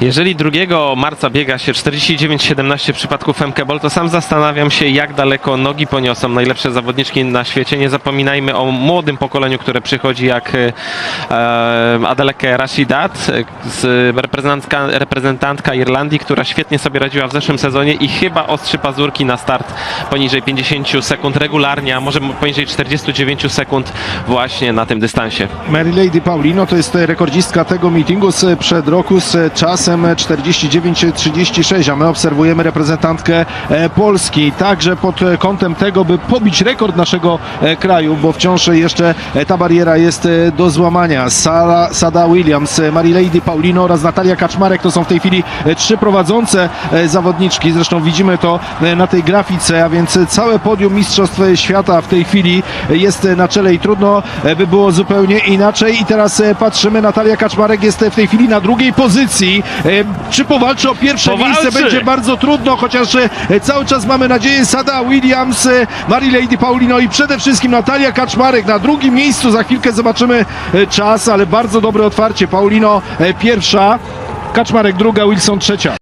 Jeżeli 2 marca biega się 49-17 w przypadku Femkebol, to sam zastanawiam się, jak daleko nogi poniosą najlepsze zawodniczki na świecie. Nie zapominajmy o młodym pokoleniu, które przychodzi, jak e, Adeleke Rashidat, e, reprezentantka, reprezentantka Irlandii, która świetnie sobie radziła w zeszłym sezonie i chyba ostrzy pazurki na start poniżej 50 sekund regularnie, a może poniżej 49 sekund właśnie na tym dystansie. Mary Lady Paulino to jest rekordzistka tego meetingu sprzed roku z czasem 49-36, a my obserwujemy reprezentantkę e, Polski także pod kątem tego, by pobić rekord naszego e, kraju, bo wciąż jeszcze e, ta bariera jest e, do złamania. Sara, Sada Williams, e, Mary Lady Paulino oraz Natalia Kaczmarek to są w tej chwili e, trzy prowadzące e, zawodniczki. Zresztą widzimy to e, na tej grafice, a więc całe podium Mistrzostw Świata w tej chwili jest e, na czele i trudno e, by było zupełnie inaczej. I teraz e, patrzymy, Natalia Kaczmarek jest e, w tej chwili na drugiej pozycji. E, Czy powalczy o pierwsze Powalczy! miejsce? Będzie bardzo trudno, chociaż e, cały czas mamy nadzieję Sada Williams, e, Mary Lady Paulino i przede wszystkim Natalia Kaczmarek na drugim miejscu. Za chwilkę zobaczymy czas, ale bardzo dobre otwarcie. Paulino pierwsza, Kaczmarek druga, Wilson trzecia.